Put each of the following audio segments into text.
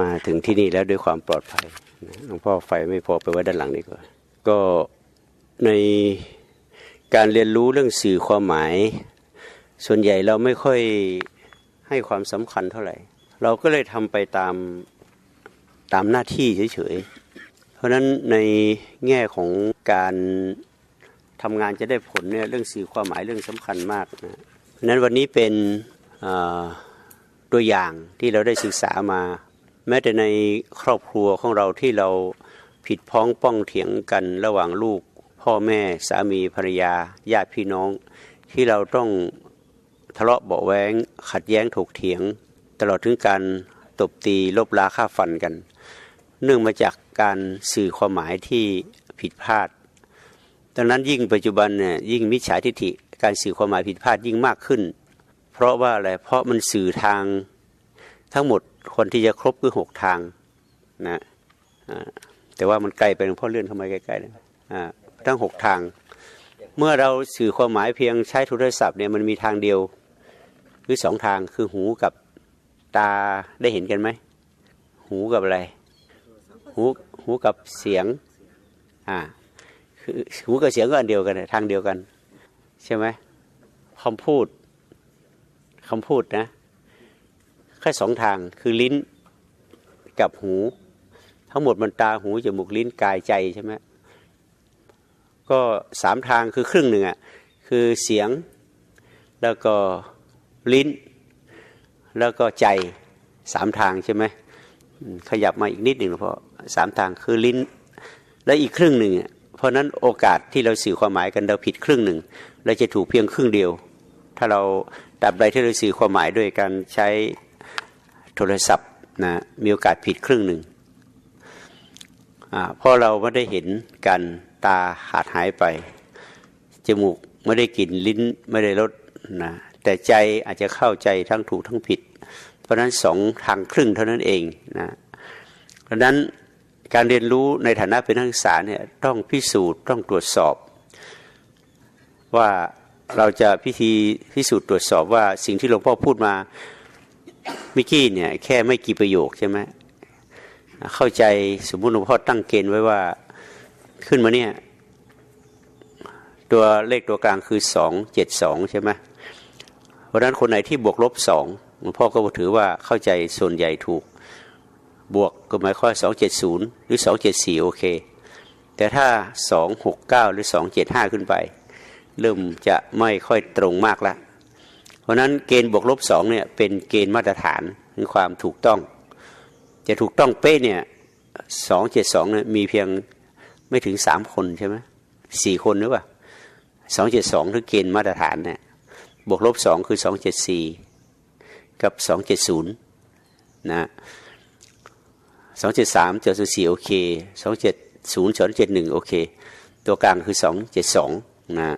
มาถึงที่นี่แล้วด้วยความปลอดภัยหลวงพ่อไฟไม่พอไปไว้ด้านหลังดีกว่าก็ในการเรียนรู้เรื่องสื่อความหมาย ส่วนใหญ่เราไม่ค่อยให้ความสำคัญเท่าไหร่ เราก็เลยทำไปตามตามหน้าที่เฉยๆ เพราะนั้นในแง่ของการทำงานจะได้ผลเนี่ยเรื่องสื่อความหมายเรื่องสำคัญมากนะเพราะนั้นวันนี้เป็นตัวอย่างที่เราได้ศึกษามา ม้แต่ในครอบครัวของเราที่เราผิดพ้องป้องเถียงกันระหว่างลูก พ่อแม่สามีภรรยาญาติพี่น้อง ที่เราต้องทะเลาะเบาแว้งขัดแย้งถกเถียง ตลอดถึงการตบตีลบลาฆ่าฟันกัน เนื่องมาจากการสื่อความหมายที่ผิดพลาดดังนั้นยิ่งปัจจุบันเนี่ยยิ่งมิจฉาทิฐิการสื่อความหมายผิดพลาดยิ่งมากขึ้น เพราะว่าอะไรเพราะมันสื่อทาง ทั้งหมดคนที่จะครบคือหกทางนะแต่ว่ามันไกลไปหลวงพ่อเลื่อนเข้ามาใกล้ๆนะทั้งหกทาง เมื่อเราสื่อความหมายเพียงใช้โทรศัพท์เนี่ยมันมีทางเดียวคือสองทางคือหูกับตาได้เห็นกันไหม หูกับอะไร หูหูกับเสียงอ่าคือหูกับเสียงก็อันเดียวกันทางเดียวกัน ใช่ไหมคำพูดคำพูดนะ แค่สองทางคือลิ้นกับหู ทั้งหมดมันตาหูจมูกลิ้นกายใจใช่ไหมก็สามทางคือครึ่งหนึ่งอะคือเสียงแล้วก็ลิ้น แล้วก็ใจสามทางใช่ไหมขยับมาอีกนิดหนึ่งเพราะสามทางคือลิ้น และอีกครึ่งหนึ่งอะเพราะนั้นโอกาสที่เราสื่อความหมายกันเราผิดครึ่งหนึ่งเราจะถูกเพียงครึ่งเดียว ถ้าเราดับใดที่เราสื่อความหมายด้วยการใช้ โทรศัพท์นะมีโอกาสผิดครึ่งหนึ่งเพราะเราไม่ได้เห็นกันตาขาดหายไป จมูกไม่ได้กลิ่นลิ้นไม่ได้รสนะแต่ใจอาจจะเข้าใจทั้งถูกทั้งผิด เพราะนั้นสองทางครึ่งเท่านั้นเองนะเพราะนั้นการเรียนรู้ในฐานะเป็นนักศึกษาเนี่ยต้องพิสูจน์ต้องตรวจสอบ ว่าเราจะพิธีพิสูจน์ตรวจสอบว่าสิ่งที่หลวงพ่อพูดมา มื่อกี้เนี่ยแค่ไม่กี่ประโยคใช่ไหมเข้าใจสมมุติหลวงพ่อตั้งเกณฑ์ไว้ว่าขึ้นมาเนี่ย ตัวเลขตัวกลางคือสองเจ็ดสองใช่ไหมเพราะนั้นคนไหนที่บวกลบสองหลวงพ่อก็ถือว่าเข้าใจส่วนใหญ่ถูก บวกก็หมายความสองเจ็ดศูนย์หรือสองเจ็ดสี่โอเค แต่ถ้าสองหกเก้าหรือสองเจ็ดห้าขึ้นไป เริ่มจะไม่ค่อยตรงมากและ เพราะนั้นเกณฑ์บวกลบสองเนี่ยเป็นเกณฑ์มาตรฐานคือความถูกต้อง จะถูกต้องเป๊ะเนี่ยสองเจ็ดสองเนี่ยมีเพียงไม่ถึงสามคนใช่ไหมสี่คนหรือเปล่าสองเจ็ดสองคือเกณฑ์มาตรฐานเนี่ยบวกลบสองคือสองเจ็ดสี่กับสองเจ็ดศูนย์นะสองเจ็ดสามเจ็ดสี่โอเคสองเจ็ดศูนย์สองเจ็ดหนึ่งโอเค ตัวกลางคือสองเจ็ดสองนะ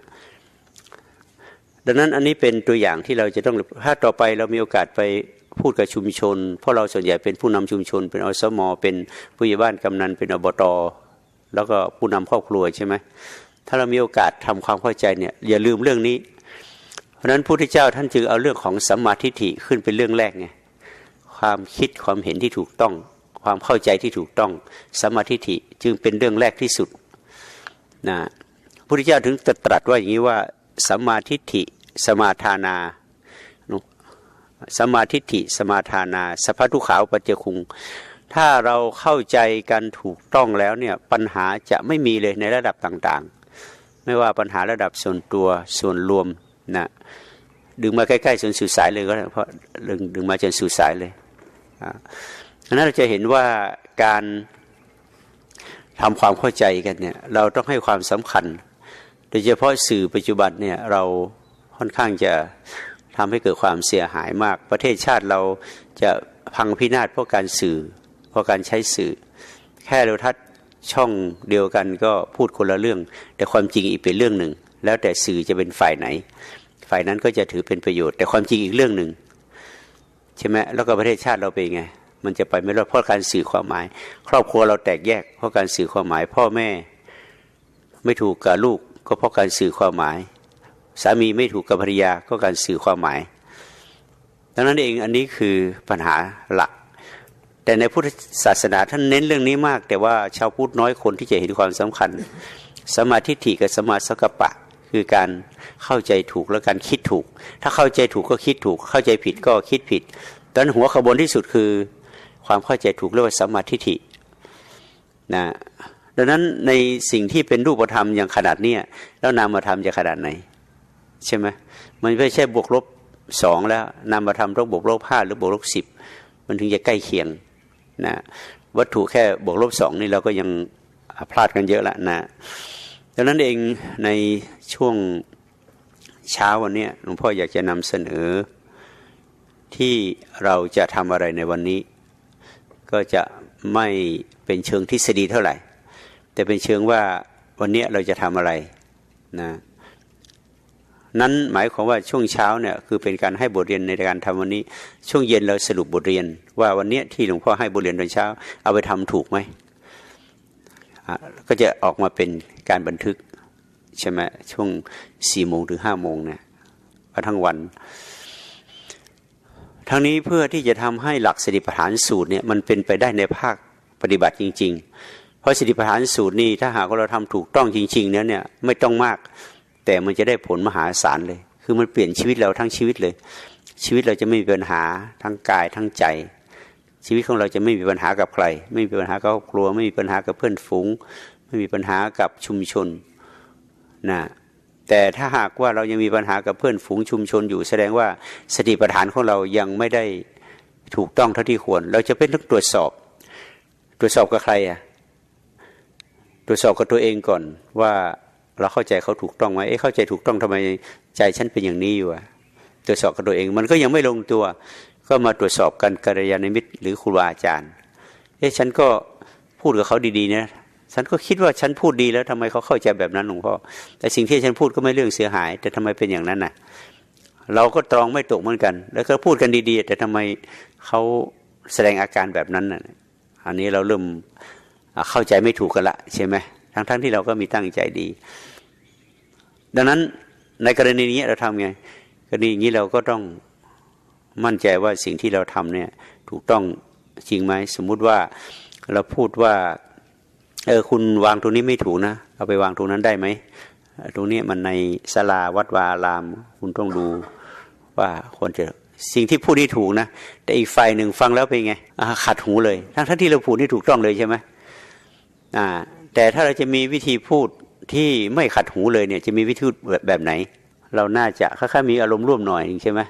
ดังนั้นอันนี้เป็นตัวอย่างที่เราจะต้องถ้าต่อไปเรามีโอกาสไปพูดกับชุมชน เพราะเราส่วนใหญ่เป็นผู้นำชุมชน เป็นอสมเป็นผู้ใหญ่บ้านกำนันเป็นอบตแล้วก็ผู้นำครอบครัวใช่ไหมถ้าเรามีโอกาสทำความเข้าใจเนี่ยอย่าลืมเรื่องนี้ เพราะฉะนั้นพระพุทธเจ้าท่านจึงเอาเรื่องของสัมมาทิฏฐิขึ้นเป็นเรื่องแรกไงความคิดความเห็นที่ถูกต้อง ความเข้าใจที่ถูกต้องสัมมาทิฏฐิจึงเป็นเรื่องแรกที่สุดนะพระพุทธเจ้าถึงตรัสว่าอย่างนี้ว่า สัมมาทิฏฐิสมาทานาสมาทิฏฐิสมาทานาสัพพทุขาวปัจเจคุง ถ้าเราเข้าใจกันถูกต้องแล้วเนี่ยปัญหาจะไม่มีเลยในระดับต่างๆ ไม่ว่าปัญหาระดับส่วนตัวส่วนรวมนะดึงมาใกล้ๆจนสู่สายเลยก็ได้เพราะดึงดึงมาจนสู่สายเลยอ่าดังนั้นเราจะเห็นว่าการทำความเข้าใจกันเนี่ยเราต้องให้ความสำคัญ โดยเฉพาะสื่อปัจจุบันเนี่ยเราค่อนข้างจะทำให้เกิดความเสียหายมาก ประเทศชาติเราจะพังพินาศเพราะการสื่อ เพราะการใช้สื่อ แค่เราทัศช่องเดียวกันก็พูดคนละเรื่อง แต่ความจริงอีกเป็นเรื่องหนึ่ง แล้วแต่สื่อจะเป็นฝ่ายไหน ฝ่ายนั้นก็จะถือเป็นประโยชน์ แต่ความจริงอีกเรื่องหนึ่งใช่ไหมแล้วก็ประเทศชาติเราเป็นไง มันจะไปไม่รอดเพราะการสื่อความหมาย ครอบครัวเราแตกแยกเพราะการสื่อความหมาย พ่อแม่ไม่ถูกกับลูก ก็เพราะการสื่อความหมาย สามีไม่ถูกกับภรรยาก็การสื่อความหมาย ดังนั้นเองอันนี้คือปัญหาหลัก แต่ในพุทธศาสนาท่านเน้นเรื่องนี้มาก แต่ว่าชาวพุทธน้อยคนที่จะเห็นความสำคัญ สมาธิฐิกับสมาสกปะ คือการเข้าใจถูกและการคิดถูก ถ้าเข้าใจถูกก็คิดถูก เข้าใจผิดก็คิดผิดดังนั้นหัวขบวนที่สุดคือ ความเข้าใจถูกเรียกว่าสมาธิฐินะ ดังนั้นในสิ่งที่เป็นรูปธรรมอย่างขนาดเนี้ยแล้วนามธรรมจะขนาดไหน ใช่ไหมมันไม่ใช่บวกลบสองแล้วนามธรรมต้องบวกลบห้าหรือบวกลบสิบมันถึงจะใกล้เคียงนะวัตถุแค่บวกลบสองนี่เราก็ยังพลาดกันเยอะละนะดังนั้นเองในช่วงเช้าวันนี้หลวงพ่ออยากจะนำเสนอ ที่เราจะทำอะไรในวันนี้ ก็จะไม่เป็นเชิงทฤษฎีเท่าไหร่ แต่เป็นเชิงว่าวันนี้เราจะทำอะไรนะนั้นหมายความว่าช่วงเช้าเนี่ยคือเป็นการให้บทเรียนในการทำวันนี้ ช่วงเย็นเราสรุปบทเรียน ว่าวันนี้ที่หลวงพ่อให้บทเรียนตอนเช้า เอาไปทำถูกไหมก็จะออกมาเป็นการบันทึกใช่ไหมช่วงสี่โมงถึงห้าโมงเนี่ยทั้งวัน ทั้งนี้เพื่อที่จะทำให้หลักสติปัฏฐานสูตรเนี่ยมันเป็นไปได้ในภาคปฏิบัติจริง ๆ เพราะสติปัฏฐานสูตรนี่ถ้าหากว่าเราทำถูกต้องจริงๆเนี่ยเนี่ยไม่ต้องมาก แต่มันจะได้ผลมหาศาลเลย คือมันเปลี่ยนชีวิตเราทั้งชีวิตเลย ชีวิตเราจะไม่มีปัญหาทั้งกายทั้งใจ ชีวิตของเราจะไม่มีปัญหากับใคร ไม่มีปัญหากับครอบครัว ไม่มีปัญหากับเพื่อนฝูง ไม่มีปัญหากับชุมชนนะแต่ถ้าหากว่าเรายังมีปัญหากับเพื่อนฝูงชุมชนอยู่ แสดงว่าสติปัฏฐานของเรายังไม่ได้ถูกต้องเท่าที่ควร เราจะเป็นต้องตรวจสอบ ตรวจสอบกับใครอะ ตรวจสอบกับตัวเองก่อนว่าเราเข้าใจเขาถูกต้องไหมเอ๊ะเข้าใจถูกต้องทำไมใจฉันเป็นอย่างนี้อยู่อะตรวจสอบกับตัวเอง มันก็ยังไม่ลงตัว ก็มาตรวจสอบกันกัลยาณมิตรหรือครูบาอาจารย์ เอ๊ะฉันก็พูดกับเขาดีๆนะฉันก็คิดว่าฉันพูดดีแล้วทำไมเขาเข้าใจแบบนั้นหลวงพ่อแต่สิ่งที่ฉันพูดก็ไม่เรื่องเสียหาย แต่ทำไมเป็นอย่างนั้นน่ะ เราก็ตรองไม่ตกเหมือนกัน แล้วก็พูดกันดีๆ แต่ทำไมเขาแสดงอาการแบบนั้นน่ะอันนี้เราเริ่ม เข้าใจไม่ถูกกันละใช่ไหมทั้งๆทที่เราก็มีตั้งใจดี ดังนั้นในกรณีนี้เราทำไงกรณีอย่างนี้เราก็ต้องมั่นใจว่าสิ่งที่เราทำเนี่ยถูกต้องจริงไหมสมมุติว่าเราพูดว่าเออคุณวางตรงนี้ไม่ถูกนะเอาไปวางตรงนั้นได้ไหมตรงนี้มันในศาลาวัดวาอาราม คุณต้องดูว่าควรจะสิ่งที่พูดนี่ถูกนะ แต่อีกฝ่ายหนึ่งฟังแล้วเป็นไงขัดหูเลย ทั้งทั้งที่เราพูดนี่ถูกต้องเลยใช่ไหม แต่ถ้าเราจะมีวิธีพูดที่ไม่ขัดหูเลยเนี่ยจะมีวิธีแบบแบบไหน เราน่าจะค่อยๆมีอารมณ์ร่วมหน่อยใช่ไหม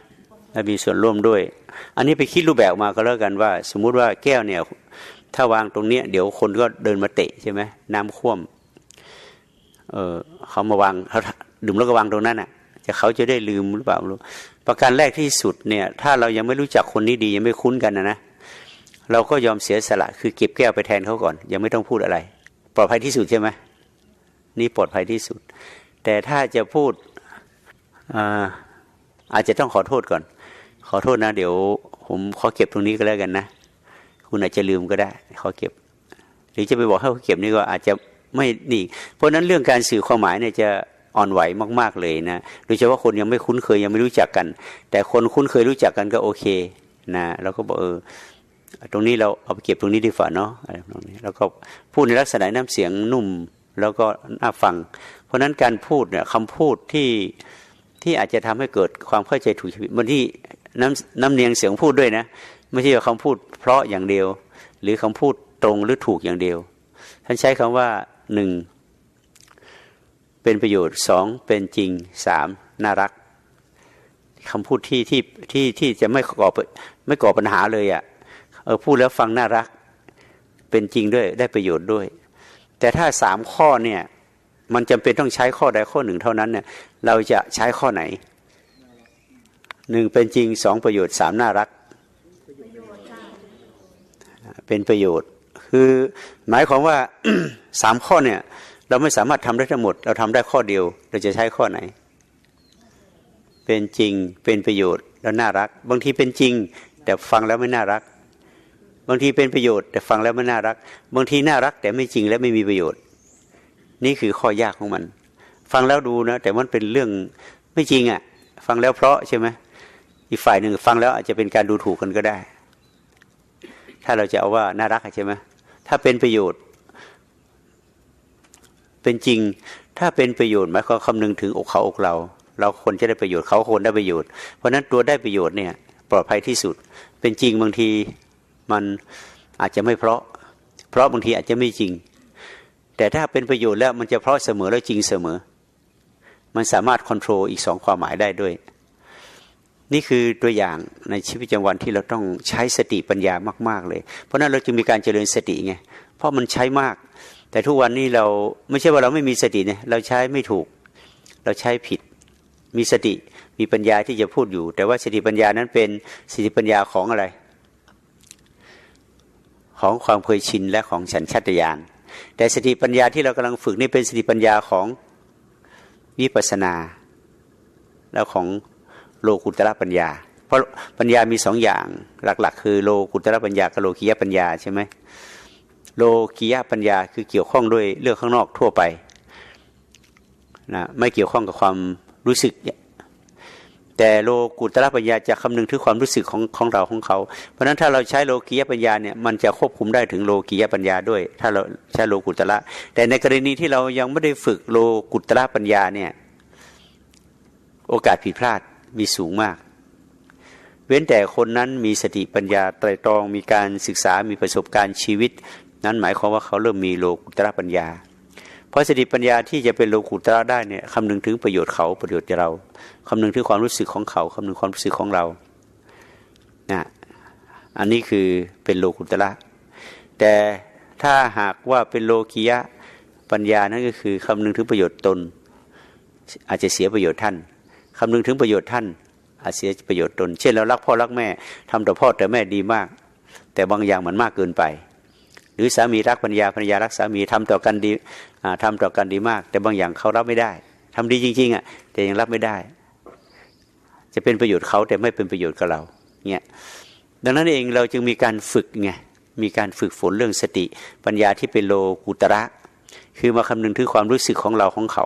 และมีส่วนร่วมด้วย อันนี้ไปคิดรูปแบบมาก็แล้วกันว่า สมมุติว่าแก้วเนี่ย ถ้าวางตรงเนี้ยเดี๋ยวคนก็เดินมาเตะใช่ไหมน้ำท่วมเออเขามาวางเขาดื่มแล้วก็วางตรงนั้นอะจะเขาจะได้ลืมหรือเปล่ารู้ประการแรกที่สุดเนี่ย ถ้าเรายังไม่รู้จักคนนี้ดียังไม่คุ้นกันนะนะเราก็ยอมเสียสละคือเก็บแก้วไปแทนเขาก่อน ยังไม่ต้องพูดอะไร ปลอดภัยที่สุดใช่ไหมนี่ปลอดภัยที่สุด แต่ถ้าจะพูดอาอาจจะต้องขอโทษก่อน ขอโทษนะ เดี๋ยวผมขอเก็บตรงนี้ก็แล้วกันนะ คุณอาจจะลืมก็ได้ ขอเก็บ หรือจะไปบอกให้เขาเก็บนี่ก็อาจจะไม่นี่ เพราะนั้นเรื่องการสื่อความหมายเนี่ยจะอ่อนไหวมาก ๆเลยนะโดยเฉพาะคนยังไม่คุ้นเคยยังไม่รู้จักกัน แต่คนคุ้นเคยรู้จักกันก็โอเคนะเราก็บอกเออ ตรงนี้เราเอาไปเก็บตรงนี้ดีฝ่าเนาะอะไรตรงนี้แล้วก็พูดในลักษณะน้ำเสียงนุ่มแล้วก็น่าฟัง เพราะนั้นการพูดเนี่ยคำพูดที่ที่อาจจะทำให้เกิดความเข้าใจถูกชีวิตบางที่น้ำน้ำเนียงเสียงพูดด้วยนะ ไม่ใช่คำพูดเพราะอย่างเดียว หรือคำพูดตรงหรือถูกอย่างเดียว ท่านใช้คำว่าหนึ่งเป็นประโยชน์สองเป็นจริงสามน่ารักคำพูดที่ที่ที่ที่จะไม่ก่อไม่ก่อปัญหาเลยอะ่ะ เออพูดแล้วฟังน่ารัก เป็นจริงด้วยได้ประโยชน์ด้วย แต่ถ้าสามข้อเนี่ยมันจำเป็นต้องใช้ข้อใดข้อหนึ่งเท่านั้นเนี่ยเราจะใช้ข้อไหนหนึ่งเป็นจริงสองประโยชน์สามน่ารัก เป็นประโยชน์ คือหมายความว่าสามข้อเนี่ย เราไม่สามารถทำได้ทั้งหมด เราทำได้ข้อเดียว เราจะใช้ข้อไหน เป็นจริงเป็นประโยชน์แล้วน่ารัก บางทีเป็นจริง แต่ฟังแล้วไม่น่ารัก บางทีเป็นประโยชน์แต่ฟังแล้วไม่น่ารัก บางทีน่ารักแต่ไม่จริงและไม่มีประโยชน์ นี่คือข้อยากของมัน ฟังแล้วดูนะ แต่มันเป็นเรื่องไม่จริงอะ่ะ ฟังแล้วเพราะใช่ไหมอีกฝ่ายหนึ่งฟังแล้วอาจจะเป็นการดูถูกกันก็ได้ ถ้าเราจะเอาว่าน่ารักใช่ไหมถ้าเป็นประโยชน์ เป็นจริง ถ้าเป็นประโยชน์หมายความคำนึงถึงอกเขาอกเรา เราคนจะได้ประโยชน์เขาคนได้ประโยชน์ เพราะฉะนั้นตัวได้ประโยชน์เนี่ย ปลอดภัยที่สุด เป็นจริงบางที มันอาจจะไม่เพราะ เพราะบางทีอาจจะไม่จริง แต่ถ้าเป็นประโยชน์แล้วมันจะเพราะเสมอแล้วจริงเสมอ มันสามารถควบคุมอีกสองความหมายได้ด้วย นี่คือตัวอย่างในชีวิตประจำวันที่เราต้องใช้สติปัญญามาก ๆเลย เพราะนั้นเราจึงมีการเจริญสติไงเพราะมันใช้มาก แต่ทุกวันนี้เราไม่ใช่ว่าเราไม่มีสติเนี่ยเราใช้ไม่ถูก เราใช้ผิดมีสติมีปัญญาที่จะพูดอยู่ แต่ว่าสติปัญญานั้นเป็นสติปัญญาของอะไร ของความเคยชินและของฉันชัตยานแต่สติปัญญาที่เรากำลังฝึกนี่เป็นสติปัญญาของวิปัสสนา แล้วของโลกุตระปัญญา เพราะปัญญามีสองอย่างหลัก ๆ คือโลกุตระปัญญากับโลกิยปัญญาใช่ไหมโลกิยปัญญาคือเกี่ยวข้องด้วยเรื่องข้างนอกทั่วไปนะไม่เกี่ยวข้องกับความรู้สึก แต่โลกุตระปัญญาจะคำนึงถึงความรู้สึกของของเราของเขา เพราะฉะนั้นถ้าเราใช้โลกิยปัญญาเนี่ยมันจะควบคุมได้ถึงโลกิยปัญญาด้วย ถ้าเราใช้โลกุตระ แต่ในกรณีที่เรายังไม่ได้ฝึกโลกุตระปัญญาเนี่ยโอกาสผิดพลาดมีสูงมาก เว้นแต่คนนั้นมีสติปัญญาไตรตรองมีการศึกษามีประสบการณ์ชีวิต นั้นหมายความว่าเขาเริ่มมีโลกุตระปัญญา เพราะสติปัญญาที่จะเป็นโลกุตระได้เนี่ยคำนึงถึงประโยชน์เขาประโยชน์เราคำนึงถึงความรู้สึกของเขาคำนึงความรู้สึกของเรานะอันนี้คือเป็นโลกุตระแต่ถ้าหากว่าเป็นโลกียะปัญญานั่นก็คือคำนึงถึงประโยชน์ตน อาจจะเสียประโยชน์ท่านคำนึงถึงประโยชน์ท่าน อาจเสียประโยชน์ตน เช่นเรารักพ่อรักแม่ทำต่อพ่อแต่แม่ดีมาก แต่บางอย่างมันมากเกินไป หรือสามีรักภรรยาภรรยารักสามีทำต่อกันดีทำต่อกันดีมาก แต่บางอย่างเขารับไม่ได้ทำดีจริงๆอะแต่ยังรับไม่ได้ จะเป็นประโยชน์เขาแต่ไม่เป็นประโยชน์กับเราเนี่ยดังนั้นเองเราจึงมีการฝึกไงมีการฝึกฝนเรื่องสติ ปัญญาที่เป็นโลกุตระ คือมาคำนึงถึงความรู้สึกของเราของเขา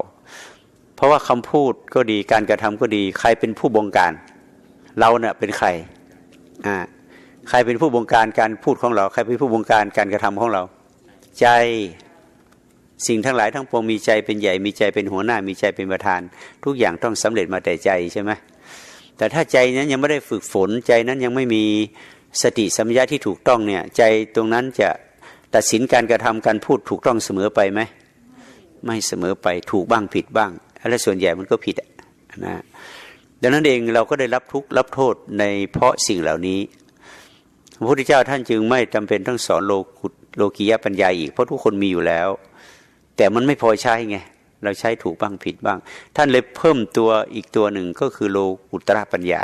เพราะว่าคำพูดก็ดีการกระทำก็ดี ใครเป็นผู้บงการ เราเนะ่ยเป็นใครอ่า ใครเป็นผู้บงการการพูดของเรา ใครเป็นผู้บงการการกระทำของเรา ใจสิ่งทั้งหลายทั้งปวงมีใจเป็นใหญ่มีใจเป็นหัวหน้ามีใจเป็นประธาน ทุกอย่างต้องสำเร็จมาแต่ใจใช่ไหมแต่ถ้าใจนั้นยังไม่ได้ฝึกฝนใจนั้นยังไม่มีสติสัมยาที่ถูกต้องเนี่ย ใจตรงนั้นจะตัดสินการกระทำการพูดถูกต้องเสมอไปไหมไม่เสมอไปถูกบ้างผิดบ้าง และส่วนใหญ่มันก็ผิดนะดังนั้นเองเราก็ได้รับทุกข์รับโทษในเพราะสิ่งเหล่านี้ พระพุทธเจ้าท่านจึงไม่จำเป็นต้องสอนโลกุโลกียปัญญาอีกเพราะทุกคนมีอยู่แล้ว แต่มันไม่พอใช้ไงเราใช้ถูกบ้างผิดบ้าง ท่านเลยเพิ่มตัวอีกตัวหนึ่งก็คือโลกุตระปัญญา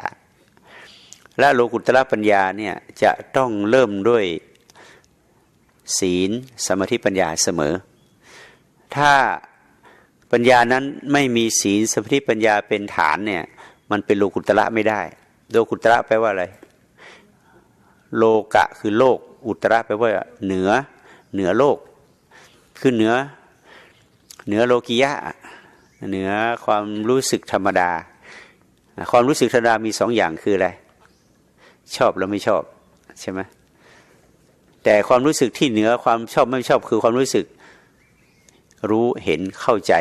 และโลกุตระปัญญาเนี่ยจะต้องเริ่มด้วยศีลสมาธิปัญญาเสมอ ถ้าปัญญานั้นไม่มีศีลสมาธิปัญญาเป็นฐานเนี่ยมันเป็นโลกุตระไม่ได้ โลกุตระแปลว่าอะไร โลกะคือโลก อุตระแปลว่าเหนือเหนือโลก คือเหนือเหนือโลกิยะเหนือความรู้สึกธรรมดา ความรู้สึกธรรมดามีสองอย่างคืออะไร ชอบแล้วไม่ชอบใช่ไหมแต่ความรู้สึกที่เหนือความชอบไม่ชอบคือความรู้สึกรู้เห็นเข้าใจ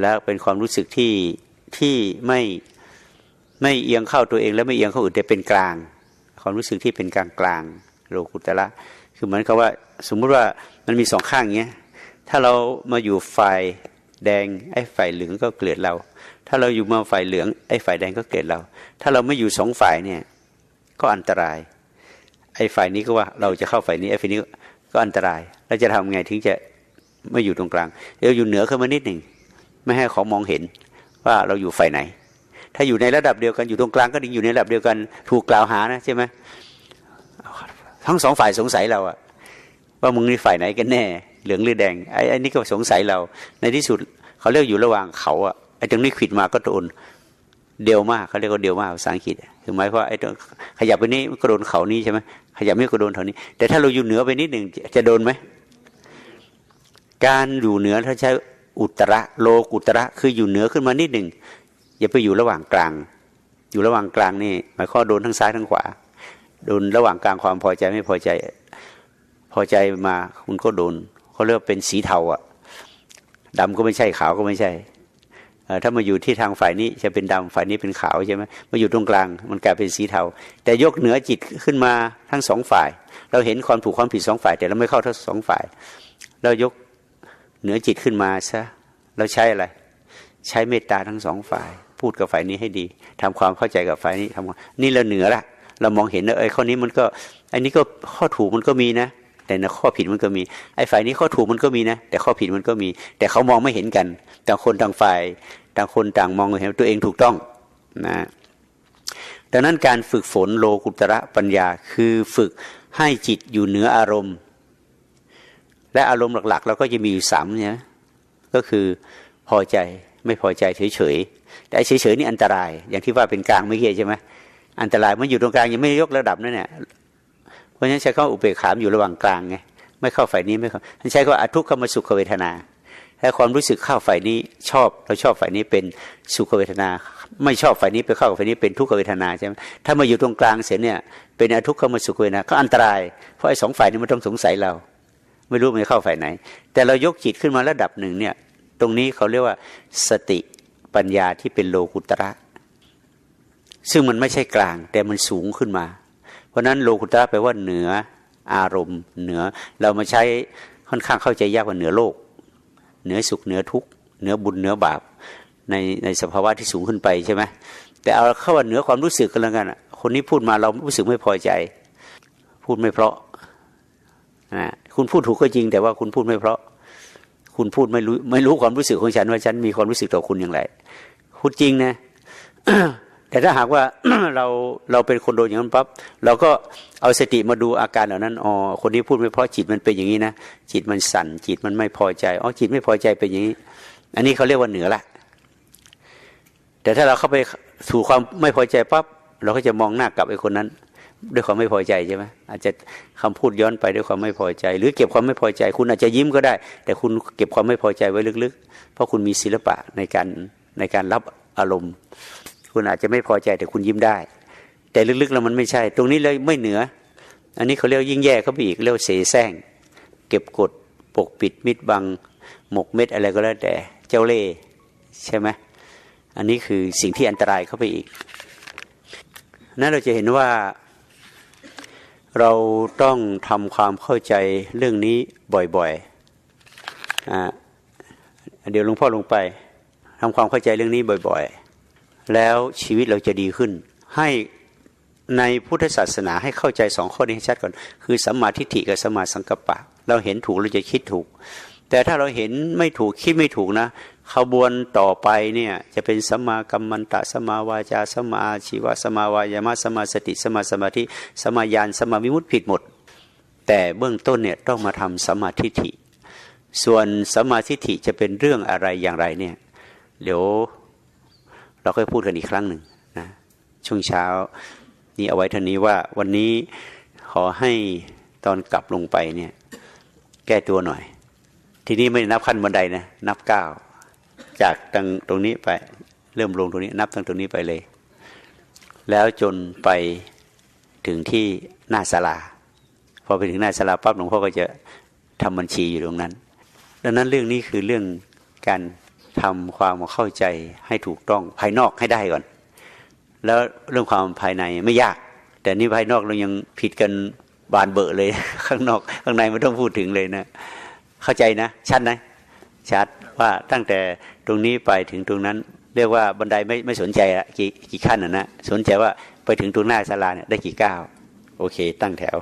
แล้วเป็นความรู้สึกที่ที่ไม่ไม่เอียงเข้าตัวเอง และไม่เอียงเข้าอื่นแต่เป็นกลาง ความรู้สึกที่เป็นกลางกลางโลกุตละคือเหมือนกับว่าสมมุติว่ามันมีสองข้างเงี้ยถ้าเรามาอยู่ฝ่ายแดงไอ้ฝ่ายเหลืองก็เกลียดเรา ถ้าเราอยู่มาฝ่ายเหลืองไอ้ฝ่ายแดงก็เกลียดเรา ถ้าเราไม่อยู่สองฝ่ายเนี่ยก็อันตราย ไอ้ฝ่ายนี้ก็ว่าเราจะเข้าฝ่ายนี้ไอ้ฝ่ายนี้ก็อันตรายเราจะทำไงถึงจะไม่อยู่ตรงกลางเดี๋ยวอยู่เหนือขึ้นมานิดหนึ่งไม่ให้เขามองเห็นว่าเราอยู่ฝ่ายไหน ถ้าอยู่ในระดับเดียวกันอยู่ตรงกลางก็ดีอยู่ในระดับเดียวกัน ถูกกล่าวหานะใช่ไหมทั้งสองฝ่ายสงสัยเราอะว่ามึงนี่ฝ่ายไหนกันแน่ เหลืองหรือแดงไอ้ไอ้นี่ก็สงสัยเรา ในที่สุดเขาเรียกอยู่ระหว่างเขาอะไอ้ตรงนี้ขิดมาก็โดนเดียวมากเขาเรียกว่าเดียวมากภาษาอังกฤษคือหมายว่าไอ้ตรงขยับไปนี้ก็โดนเขานี้ใช่ไหมขยับไม่ก็โดนเท่านี้ แต่ถ้าเราอยู่เหนือไปนิดหนึ่งจะโดนไหมการอยู่เหนือถ้าใช้อุตระโลกุตระคืออยู่เหนือขึ้นมานิดหนึ่ง อย่าไปอยู่ระหว่างกลาง อยู่ระหว่างกลางนี่หมายข้อโดนทั้งซ้ายทั้งขวา โดนระหว่างกลางความพอใจไม่พอใจ พอใจมาคุณก็โดนเขาเรียกเป็นสีเทาอะดำก็ไม่ใช่ขาวก็ไม่ใช่ถ้ามาอยู่ที่ทางฝ่ายนี้จะเป็นดำฝ่ายนี้เป็นขาวใช่ไหมมาอยู่ตรงกลาง มันกลายเป็นสีเทา แต่ยกเหนือจิตขึ้นมาทั้งสองฝ่าย เราเห็นความถูกความผิดสองฝ่าย แต่เราไม่เข้าทั้งสองฝ่าย เรายกเหนือจิตขึ้นมาซะเราใช้อะไร ใช้เมตตาทั้งสองฝ่าย พูดกับฝ่ายนี้ให้ดีทำความเข้าใจกับฝ่ายนี้ทำควานี่เราเหนือละเรามองเห็นว่าเอ้ข้อนี้มันก็อันนี้ก็ข้อถูกมันก็มีนะ แต่นข้อผิดมันก็มีไอ้ฝ่ายนี้ข้อถูกมันก็มีนะ แต่ข้อผิดมันก็มี แต่เขามองไม่เห็นกันต่างคนต่างฝ่ายต่างคนต่างมองเห็นว่าตัวเองถูกต้องนะดังนั้นการฝึกฝนโลกุตระปัญญาคือฝึกให้จิตอยู่เหนืออารมณ์ และอารมณ์หลักๆเราก็จะมีอยู่สามเนี่ยก็คือพอใจไม่พอใจเฉยๆ แต่ไอ้เฉยๆนี่อันตราย อย่างที่ว่าเป็นกลางไม่เกี่ยใช่ไหมอันตรายมันอยู่ตรงกลางยังไม่ยกระดับนั่นเนี่ยเพราะฉะนั้นใช้คำอุเบกขามอยู่ระหว่างกลางไงไม่เข้าฝ่ายนี้ไม่เข้าใช้คำว่าอทุกขมสุขเวทนาถ้าความรู้สึกเข้าฝ่ายนี้ชอบเราชอบฝ่ายนี้เป็นสุขเวทนา ไม่ชอบฝ่ายนี้ไปเข้ากับฝ่ายนี้เป็นทุกขเวทนาใช่ไหมถ้ามาอยู่ตรงกลางเสียเนี่ยเป็นอทุกขมสุขเวทนาก็อันตรายเพราะไอ้สองฝ่ายนี้มันต้องสงสัยเรา ไม่รู้มันจะเข้าฝ่ายไหน แต่เรายกจิตขึ้นมาระดับหนึ่งเนี่ยตรงนี้เขาเรียกว่าสติ ปัญญาที่เป็นโลกุตระ ซึ่งมันไม่ใช่กลาง แต่มันสูงขึ้นมา เพราะนั้นโลกุตระแปลว่าเหนืออารมณ์ เหนือเรามาใช้ค่อนข้างเข้าใจยากกว่าเหนือโลก เหนือสุขเหนือทุกข์เหนือบุญเหนือบาปในในสภาวะที่สูงขึ้นไปใช่ไหมแต่เอาเข้าว่าเหนือความรู้สึกกันแล้วกันคนนี้พูดมาเรารู้สึกไม่พอใจ พูดไม่เพราะนะคุณพูดถูกก็จริง แต่ว่าคุณพูดไม่เพราะ คุณพูดไม่รู้ไม่รู้ความรู้สึกของฉันว่าฉันมีความรู้สึกต่อคุณอย่างไรพูดจริงนะแต่ถ้าหากว่าเราเราเป็นคนโดนอย่างนั้นปั๊บเราก็เอาสติมาดูอาการเหล่านั้นอ๋อคนนี้พูดไม่เพราะจิตมันเป็นอย่างนี้นะจิตมันสั่นจิตมันไม่พอใจอ๋อจิตไม่พอใจเป็นอย่างนี้ อันนี้เขาเรียกว่าเหนือละ แต่ถ้าเราเข้าไปสู่ความไม่พอใจปั๊บเราก็จะมองหน้ากลับไอ้คนนั้น ด้วยความไม่พอใจใช่ไหมอาจจะคำพูดย้อนไปด้วยความไม่พอใจ หรือเก็บความไม่พอใจ คุณอาจจะยิ้มก็ได้ แต่คุณเก็บความไม่พอใจไว้ลึกๆ เพราะคุณมีศิลปะในการในการรับอารมณ์ คุณอาจจะไม่พอใจแต่คุณยิ้มได้ แต่ลึกๆแล้วมันไม่ใช่ ตรงนี้เลยไม่เหนือ อันนี้เขาเรียกยิ่งแย่เขาไปอีกเรียกเสแสร้งเก็บกดปกปิดมิดบัง หมกเม็ดอะไรก็แล้วแต่เจ้าเล่ใช่ไหมอันนี้คือสิ่งที่อันตรายเข้าไปอีกนั้นเราจะเห็นว่า เราต้องทำความเข้าใจเรื่องนี้บ่อยๆอ่าเดี๋ยวหลวงพ่อลงไปทำความเข้าใจเรื่องนี้บ่อยๆ แล้วชีวิตเราจะดีขึ้น ให้ในพุทธศาสนาให้เข้าใจสองข้อนี้ให้ชัดก่อน คือสัมมาทิฏฐิกับสัมมาสังกัปปะ เราเห็นถูกเราจะคิดถูก แต่ถ้าเราเห็นไม่ถูกคิดไม่ถูกนะ ขบวนต่อไปเนี่ยจะเป็นสมากัมมันตะสมาวาจาสมาชีวะสมาวายามะสมาสติสมาสมาธิสมาญาณสมาวิมุตติผิดหมด แต่เบื้องต้นเนี่ยต้องมาทำสมาทิฏฐิ ส่วนสมาทิฏฐิจะเป็นเรื่องอะไรอย่างไรเนี่ยเดี๋ยวเราค่อยพูดกันอีกครั้งหนึ่งนะช่วงเช้านี่เอาไว้เท่านี้ว่าวันนี้ขอให้ตอนกลับลงไปเนี่ยแก้ตัวหน่อย ทีนี้ไม่ได้นับขั้นบันไดนะนับเก้า จากตรงตรงนี้ไป เริ่มลงตรงนี้ นับตั้งตรงนี้ไปเลย แล้วจนไปถึงที่หน้าศาลาพอไปถึงหน้าศาลาปั๊บหลวงพ่อก็จะทำบัญชีอยู่ตรงนั้น ดังนั้นเรื่องนี้คือเรื่องการทำความเข้าใจให้ถูกต้องภายนอกให้ได้ก่อน แล้วเรื่องความภายในไม่ยาก แต่นี่ภายนอกเรายังผิดกันบานเบอะเลย ข้างนอก ข้างในไม่ต้องพูดถึงเลยนะ เข้าใจนะ ชัดนะชัดว่าตั้งแต่ ตรงนี้ไปถึงตรงนั้น เรียกว่าบันไดไม่ไม่สนใจละกี่กี่ขั้นนะนะสนใจว่าไปถึงตรงหน้าศาลาเนี่ยได้กี่ก้าวโอเค ตั้งแถว